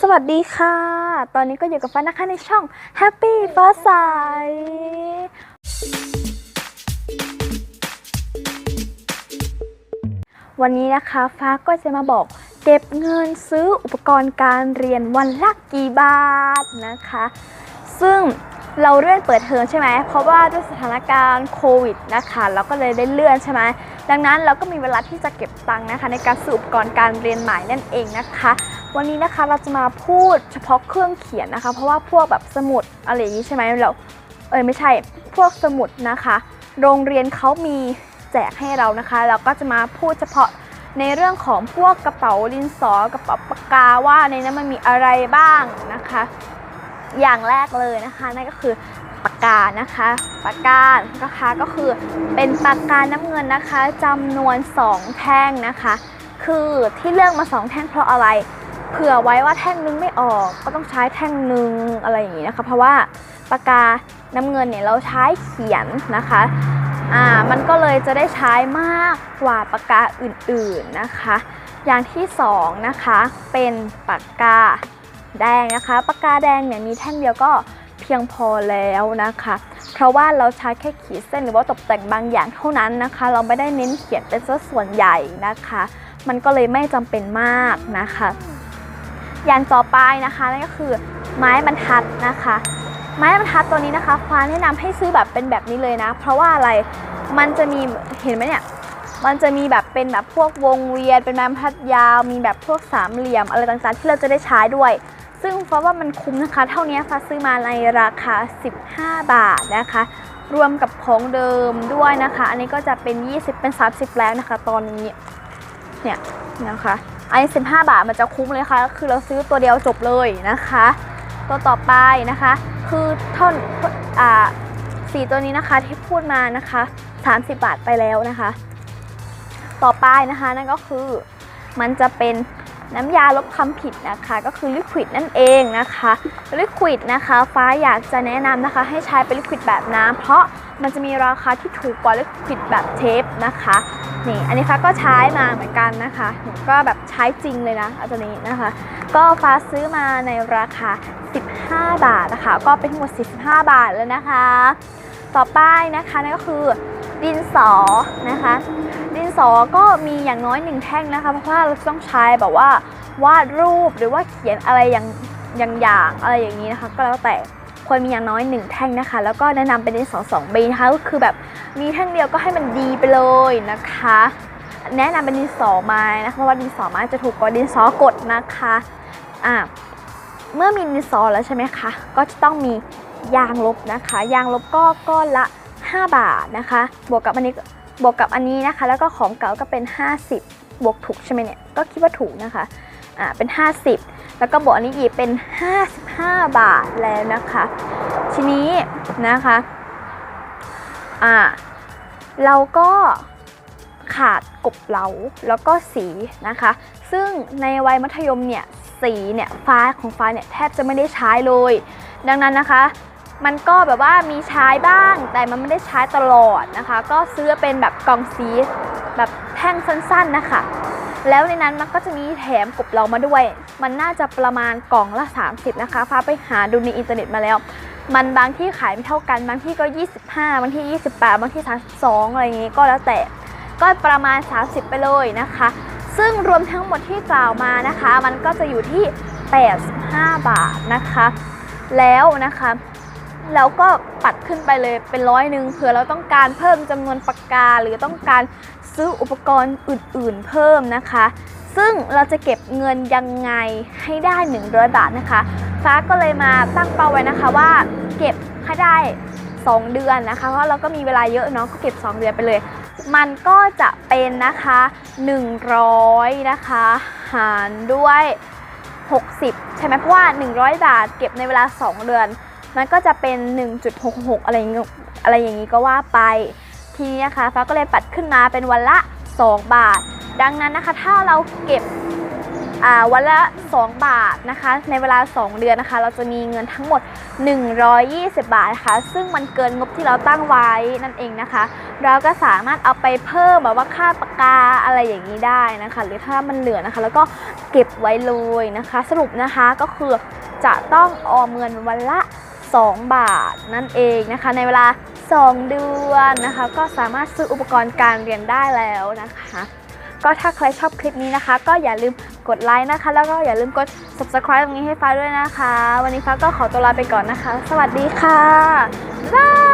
สวัสดีค่ะ ตอนนี้ก็อยู่กับฟ้านะคะในช่อง Happy ฟ้าใสวันนี้นะคะฟ้าก็จะมาบอกเก็บเงินซื้ออุปกรณ์การเรียนวันละกี่บาทนะคะ ซึ่งเราเลื่อนเปิดเทอมใช่ไหม เพราะว่าด้วยสถานการณ์โควิดนะคะ เราก็เลยได้เลื่อนใช่ไหม ดังนั้นเราก็มีเวลาที่จะเก็บตังค์นะคะ ในการซื้ออุปกรณ์การเรียนใหม่นั่นเองนะคะ วันนี้นะคะเราจะมาพูดเฉพาะเครื่องเขียนนะคะ เพราะว่าพวกแบบสมุดอะไรอย่างนี้ใช่ไหมเราเออไม่ใช่พวกสมุดนะคะ โรงเรียนเขามีแจกให้เรานะคะ เราก็จะมาพูดเฉพาะในเรื่องของพวกกระเป๋าดินสอกระเป๋าปากกาว่าในนั้นมันมีอะไรบ้างนะคะ อย่างแรกเลยนะคะนั่นก็คือปากกานะคะปากกานะคะก็คือเป็นปากกาน้ำเงินนะคะจำนวน 2 แท่งนะคะ คือที่เลือกมา 2 แท่งเพราะอะไร เผื่อไว้ว่าแท่งนึงไม่ออกก็ต้องใช้แท่งนึงอะไรอย่างนี้นะคะ เพราะว่าปากกาน้ำเงินเนี่ยเราใช้เขียนนะคะอ่ามันก็เลยจะได้ใช้มากกว่าปากกาอื่นๆนะคะ อย่างที่สองนะคะเป็นปากกาแดงนะคะปากกาแดงเนี่ยมีแท่งเดียวก็เพียงพอแล้วนะคะ เพราะว่าเราใช้แค่ขีดเส้นหรือว่าตกแต่งบางอย่างเท่านั้นนะคะ เราไม่ได้เน้นเขียนเป็นส่วนใหญ่นะคะ มันก็เลยไม่จำเป็นมากนะคะ อย่างต่อไปนะคะนั่นก็คือไม้บรรทัดนะคะ ไม้บรรทัดตัวนี้นะคะฟ้าแนะนำให้ซื้อแบบเป็นแบบนี้เลยนะ เพราะว่าอะไรมันจะมีเห็นไหมเนี่ยมันจะมีแบบเป็นแบบพวกวงเวียนเป็นไม้บรรทัดยาว มีแบบพวกสามเหลี่ยมอะไรต่างๆ ที่เราจะได้ใช้ด้วย ซึ่งฟ้าว่ามันคุ้มนะคะ เท่านี้ฟ้าซื้อมาในราคา 15 บาทนะคะ รวมกับของเดิมด้วยนะคะ อันนี้ก็จะเป็น 20 เป็น 30 แล้วนะคะ ตอนนี้เนี่ยนะคะ อันนี้15 บาทมันจะคุ้มเลยค่ะ คือเราซื้อตัวเดียวจบเลยนะคะ ตัวต่อไปนะคะ คือท่อนอ่าสีตัวนี้นะคะที่พูดมานะคะ 30 บาทไปแล้วนะคะ ต่อไปนะคะนั่นก็คือมันจะเป็น น้ำยาลบคำผิดนะคะก็คือลิควิดนั่นเองนะคะลิควิดนะคะฟ้าอยากจะแนะนำนะคะให้ใช้เป็นลิควิดแบบน้ำเพราะมันจะมีราคาที่ถูกกว่าลิควิดแบบเทปนะคะนี่อันนี้ฟ้าก็ใช้มาเหมือนกันนะคะก็แบบใช้จริงเลยนะอันตัวนี้นะคะ ก็ฟ้าซื้อมาในราคา 15 บาทนะคะ ก็เป็นทั้งหมด 45 บาทแล้วนะคะ ต่อไปนะคะนั่นก็คือดินสอนะคะ ดินสอก็มีอย่างน้อยหนึ่งแท่งนะคะ เพราะว่าเราต้องใช้แบบว่าวาดรูปหรือว่าเขียนอะไรอย่างอย่างอย่างอะไรอย่างนี้นะคะ ก็แล้วแต่ควรมีอย่างน้อยหนึ่งแท่งนะคะ แล้วก็แนะนำเป็นดินสอสองใบนะคะก็คือแบบมีแท่งเดียวก็ให้มันดีไปเลยนะคะ แนะนำเป็นดินสอไม้นะคะเพราะว่าดินสอไม้จะถูกกว่าดินสอกดนะคะอะเมื่อมีดินสอแล้วใช่ไหมคะก็จะต้องมี ยางลบนะคะ ยางลบก็ก้อนละ 5 บาทนะคะ บวกกับอันนี้บวกกับอันนี้นะคะ แล้วก็ของเก่าก็เป็น 50 บวกถูกใช่ไหมเนี่ย ก็คิดว่าถูกนะคะ อ่า เป็น 50 แล้วก็บวกอันนี้อีกเป็น 55 บาทแล้วนะคะ ทีนี้นะคะ อ่า เราก็ขาดกบเหลาแล้วก็สีนะคะ ซึ่งในวัยมัธยมเนี่ยสีเนี่ยฟ้าของฟ้าเนี่ยแทบจะไม่ได้ใช้เลย ดังนั้นนะคะ มันก็แบบว่ามีใช้บ้าง แต่มันไม่ได้ใช้ตลอดนะคะ ก็ซื้อเป็นแบบกล่องสีแบบแท่งสั้นๆนะคะ แล้วในนั้นมันก็จะมีแถมกบเรามาด้วย มันน่าจะประมาณกล่องละ 30 นะคะ ฟ้าไปหาดูในอินเทอร์เน็ตมาแล้ว มันบางที่ขายไม่เท่ากัน บางที่ก็ 25 บางที่ 28 บางที่ 32 อะไรอย่างงี้ก็แล้วแต่ ก็ประมาณ 30 ไปเลยนะคะ ซึ่งรวมทั้งหมดที่กล่าวมานะคะ มันก็จะอยู่ที่ 85 บาทนะคะ แล้วนะคะ แล้วก็ปัดขึ้นไปเลยเป็นร้อยหนึ่งเผื่อเราต้องการเพิ่มจำนวนปากกา หรือต้องการซื้ออุปกรณ์อื่น ๆ เพิ่มนะคะ ซึ่งเราจะเก็บเงินยังไงให้ได้ 100 บาทนะคะ ฟ้าก็เลยมาตั้งเป้าไว้นะคะว่าเก็บให้ได้ 2 เดือนนะคะ เพราะเราก็มีเวลาเยอะเนาะก็เก็บ 2 เดือนไปเลย มันก็จะเป็นนะคะ 100 นะคะ หารด้วย 60 ใช่ไหมเพราะว่า 100 บาท เก็บในเวลา 2 เดือน มันก็จะเป็น 1.66 อะไรอย่างเงี้ยอะไรอย่างนี้ก็ว่าไป ทีนี้นะคะฟ้าก็เลยปัดขึ้นมาเป็นวันละ 2 บาท ดังนั้นนะคะ ถ้าเราเก็บ วันละ 2 บาทนะคะ ในเวลา 2 เดือนนะคะ เราจะมีเงินทั้งหมด 120 บาทนะคะซึ่งมันเกินงบที่เราตั้งไว้นั่นเองนะคะ เราก็สามารถเอาไปเพิ่มแบบว่าค่าปากกาอะไรอย่างนี้ได้นะคะ หรือถ้ามันเหลือนะคะ แล้วก็เก็บไว้เลยนะคะ สรุปนะคะก็คือจะต้องออมเงินวันละ 2 บาทนั่นเองนะคะ ในเวลา 2 เดือนนะคะ ก็สามารถซื้ออุปกรณ์การเรียนได้แล้วนะคะ ก็ถ้าใครชอบคลิปนี้นะคะ ก็อย่าลืมกดไลค์นะคะ แล้วก็อย่าลืมกด subscribe ตรงนี้ให้ฟ้าด้วยนะคะ วันนี้ฟ้าก็ขอตัวลาไปก่อนนะคะ สวัสดีค่ะบ๊ายบาย